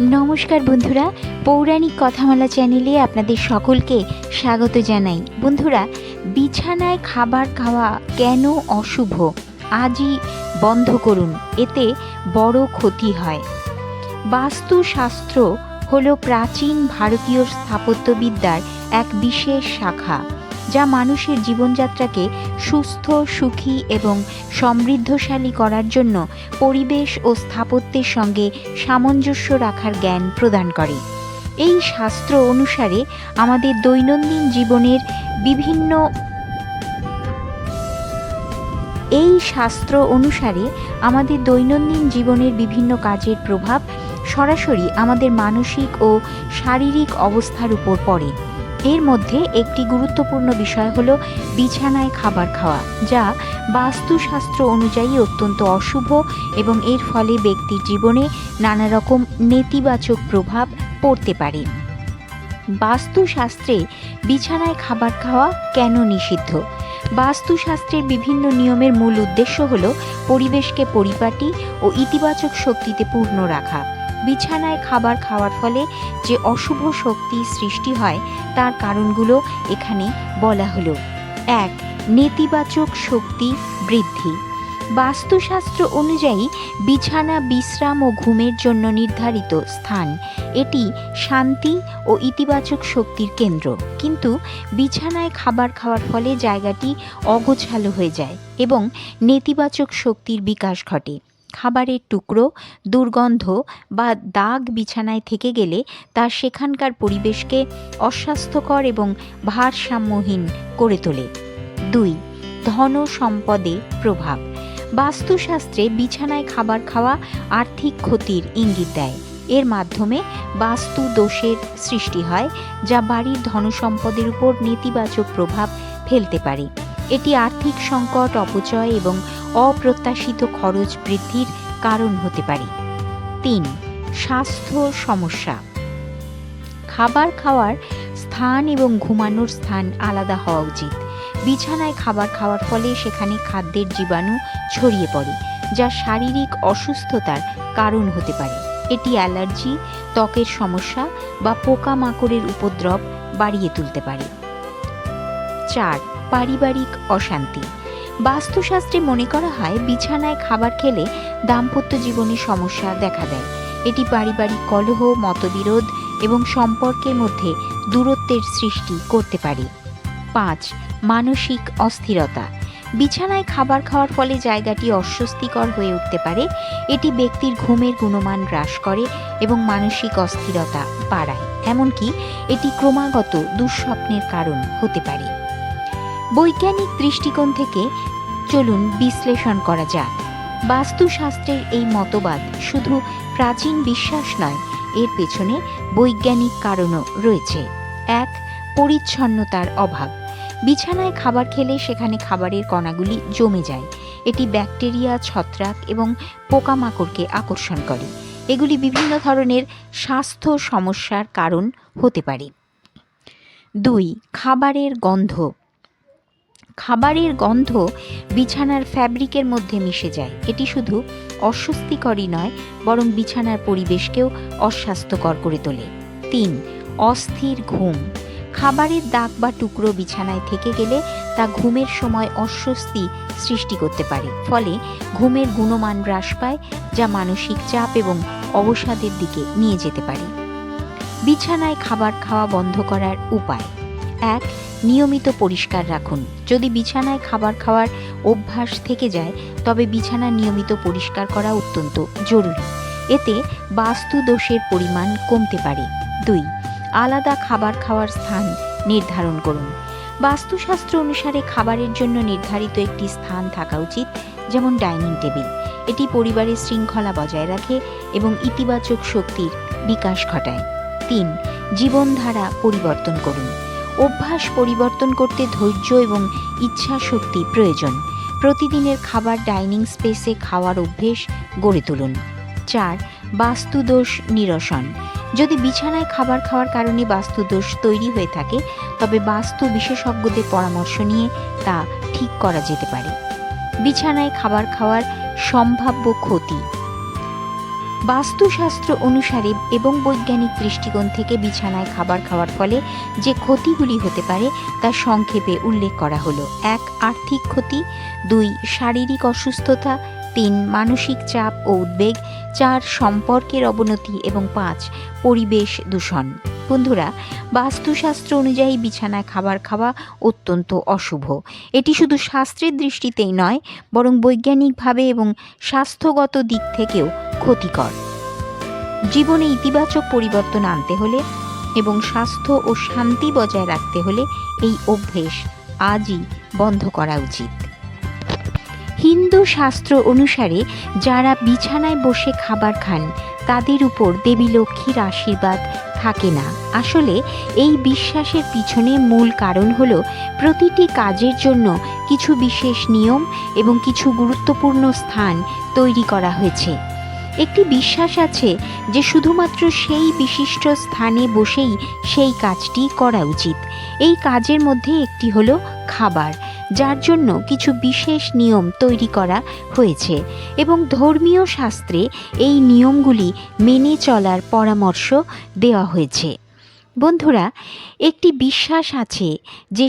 নমস্কার বন্ধুরা, পৌরাণিক কথামালা চ্যানেলে আপনাদের সকলকে স্বাগত জানাই। বন্ধুরা, বিছানায় খাবার খাওয়া কেন অশুভ? আজই বন্ধ করুন, এতে বড় ক্ষতি হয়। বাস্তুশাস্ত্র হলো প্রাচীন ভারতীয় স্থাপত্যবিদ্যার এক বিশেষ শাখা। যা মানুষের জীবনযাত্রাকে সুস্থ, সুখী এবং সমৃদ্ধশালী করার জন্য পরিবেশ ও স্থাপত্যের সঙ্গে সামঞ্জস্য রাখার জ্ঞান প্রদান করে। এই শাস্ত্র অনুসারে আমাদের দৈনন্দিন জীবনের বিভিন্ন এই শাস্ত্র অনুসারে আমাদের দৈনন্দিন জীবনের বিভিন্ন কাজের প্রভাব সরাসরি আমাদের মানসিক ও শারীরিক অবস্থার উপর পড়ে। এর মধ্যে একটি গুরুত্বপূর্ণ বিষয় হলো বিছানায় খাবার খাওয়া, যা বাস্তুশাস্ত্র অনুযায়ী অত্যন্ত অশুভ এবং এর ফলে ব্যক্তির জীবনে নানা রকম নেতিবাচক প্রভাব পড়তে পারে। বাস্তুশাস্ত্রে বিছানায় খাবার খাওয়া কেন নিষিদ্ধ? বাস্তুশাস্ত্রের বিভিন্ন নিয়মের মূল উদ্দেশ্য হল পরিবেশকে পরিপাটি ও ইতিবাচক শক্তিতে পূর্ণ রাখা। বিছানায় খাবার খাওয়ার ফলে যে অশুভ শক্তি সৃষ্টি হয়, তার কারণগুলো এখানে বলা হলো। এক, নেতিবাচক শক্তি বৃদ্ধি। বাস্তুশাস্ত্র অনুযায়ী বিছানা বিশ্রাম ও ঘুমের জন্য নির্ধারিত স্থান, এটি শান্তি ও ইতিবাচক শক্তির কেন্দ্র। কিন্তু বিছানায় খাবার খাওয়ার ফলে জায়গাটি অগোছালো হয়ে যায় এবং নেতিবাচক শক্তির বিকাশ ঘটে। খাবারের টুকরো, দুর্গন্ধ বা দাগ বিছানায় থেকে গেলে তা সেখানকার পরিবেশকে অস্বাস্থ্যকর এবং ভারসাম্যহীন করে তোলে। দুই, ধন সম্পদে প্রভাব। বাস্তুশাস্ত্রে বিছানায় খাবার খাওয়া আর্থিক ক্ষতির ইঙ্গিত দেয়। এর মাধ্যমে বাস্তু দোষের সৃষ্টি হয়, যা বাড়ির ধনসম্পদের উপর নেতিবাচক প্রভাব ফেলতে পারে। এটি আর্থিক সংকট, অপচয় এবং অপ্রত্যাশিত খরচ বৃদ্ধির কারণ হতে পারে। তিন, স্বাস্থ্য সমস্যা। খাবার খাওয়ার স্থান এবং ঘুমানোর স্থান আলাদা হওয়া উচিত। বিছানায় খাবার খাওয়ার ফলে সেখানে খাদ্যের জীবাণু ছড়িয়ে পড়ে, যা শারীরিক অসুস্থতার কারণ হতে পারে। এটি অ্যালার্জি, ত্বকের সমস্যা বা পোকামাকড়ের উপদ্রব বাড়িয়ে তুলতে পারে। চার, পারিবারিক অশান্তি। বাস্তুশাস্ত্রে মনে করা হয়, বিছানায় খাবার খেলে দাম্পত্য জীবনে সমস্যা দেখা দেয়। এটি পারিবারিক কলহ, মতবিরোধ এবং সম্পর্কের মধ্যে দূরত্বের সৃষ্টি করতে পারে। পাঁচ, মানসিক অস্থিরতা। বিছানায় খাবার খাওয়ার ফলে জায়গাটি অস্বস্তিকর হয়ে উঠতে পারে। এটি ব্যক্তির ঘুমের গুণমান হ্রাস করে এবং মানসিক অস্থিরতা বাড়ায়। এমনকি এটি ক্রমাগত দুঃস্বপ্নের কারণ হতে পারে। বৈজ্ঞানিক দৃষ্টিকোণ থেকে চলুন বিশ্লেষণ করা যাক। বাস্তুশাস্ত্রের এই মতবাদ শুধু প্রাচীন বিশ্বাস নয়, এর পেছনে বৈজ্ঞানিক কারণও রয়েছে। এক, পরিচ্ছন্নতার অভাব। বিছানায় খাবার খেলে সেখানে খাবারের কণাগুলি জমে যায়। এটি ব্যাকটেরিয়া, ছত্রাক এবং পোকামাকড়কে আকর্ষণ করে। এগুলি বিভিন্ন ধরনের স্বাস্থ্য সমস্যার কারণ হতে পারে। দুই, খাবারের গন্ধ। খাবারের গন্ধ বিছানার ফ্যাব্রিকের মধ্যে মিশে যায়। এটি শুধু অস্বস্তিকরই নয়, বরং বিছানার পরিবেশকেও অস্বাস্থ্যকর করে তোলে। তিন, অস্থির ঘুম। খাবারের দাগ বা টুকরো বিছানায় থেকে গেলে তা ঘুমের সময় অস্বস্তি সৃষ্টি করতে পারে। ফলে ঘুমের গুণমান হ্রাস পায়, যা মানসিক চাপ এবং অবসাদের দিকে নিয়ে যেতে পারে। বিছানায় খাবার খাওয়া বন্ধ করার উপায়। এক, নিয়মিত পরিষ্কার রাখুন। যদি বিছানায় খাবার খাওয়ার অভ্যাস থেকে যায়, তবে বিছানা নিয়মিত পরিষ্কার করা অত্যন্ত জরুরি। এতে বাস্তু দোষের পরিমাণ কমতে পারে। দুই, আলাদা খাবার খাওয়ার স্থান নির্ধারণ করুন। বাস্তুশাস্ত্র অনুসারে খাবারের জন্য নির্ধারিত একটি স্থান থাকা উচিত, যেমন ডাইনিং টেবিল। এটি পরিবারের শৃঙ্খলা বজায় রাখে এবং ইতিবাচক শক্তির বিকাশ ঘটায়। তিন, জীবনধারা পরিবর্তন করুন। অভ্যাস পরিবর্তন করতে ধৈর্য এবং ইচ্ছা শক্তি প্রয়োজন। প্রতিদিনের খাবার ডাইনিং স্পেসে খাওয়ার অভ্যেস গড়ে তুলুন। চার, বাস্তুদোষ নিরসন। যদি বিছানায় খাবার খাওয়ার কারণে বাস্তুদোষ তৈরি হয়ে থাকে, তবে বাস্তু বিশেষজ্ঞদের পরামর্শ নিয়ে তা ঠিক করা যেতে পারে। বিছানায় খাবার খাওয়ার সম্ভাব্য ক্ষতি। বাস্তুশাস্ত্র অনুসারে এবং বৈজ্ঞানিক দৃষ্টিকোণ থেকে বিছানায় খাবার খাওয়ার ফলে যে ক্ষতিগুলি হতে পারে তা সংক্ষেপে উল্লেখ করা হলো। এক, আর্থিক ক্ষতি। দুই, শারীরিক অসুস্থতা। তিন, মানসিক চাপ ও উদ্বেগ। চার, সম্পর্কের অবনতি। এবং পাঁচ, পরিবেশ দূষণ। বন্ধুরা, বাস্তুশাস্ত্র অনুযায়ী বিছানায় খাবার খাওয়া অত্যন্ত অশুভ। এটি শুধু শাস্ত্রের দৃষ্টিতেই নয়, বরং বৈজ্ঞানিকভাবে এবং স্বাস্থ্যগত দিক থেকেও ক্ষতিকর। জীবনে ইতিবাচক পরিবর্তন আনতে হলে এবং স্বাস্থ্য ও শান্তি বজায় রাখতে হলে এই অভ্যেস আজই বন্ধ করা উচিত। হিন্দু শাস্ত্র অনুসারে যারা বিছানায় বসে খাবার খান, তাদের উপর দেবী লক্ষ্মীর আশীর্বাদ থাকে না। আসলে এই বিশ্বাসের পিছনে মূল কারণ হল প্রতিটি কাজের জন্য কিছু বিশেষ নিয়ম এবং কিছু গুরুত্বপূর্ণ স্থান তৈরি করা হয়েছে। একটি বিশ্বাস আছে যে শুধুমাত্র সেই বিশিষ্ট স্থানে বসেই সেই কাজটি করা উচিত। এই কাজের মধ্যে একটি হলো খাবার, যার জন্য কিছু বিশেষ নিয়ম তৈরি করা হয়েছে এবং ধর্মীয় শাস্ত্রে এই নিয়মগুলি মেনে চলার পরামর্শ দেওয়া হয়েছে। বন্ধুরা, একটি বিশ্বাস আছে যে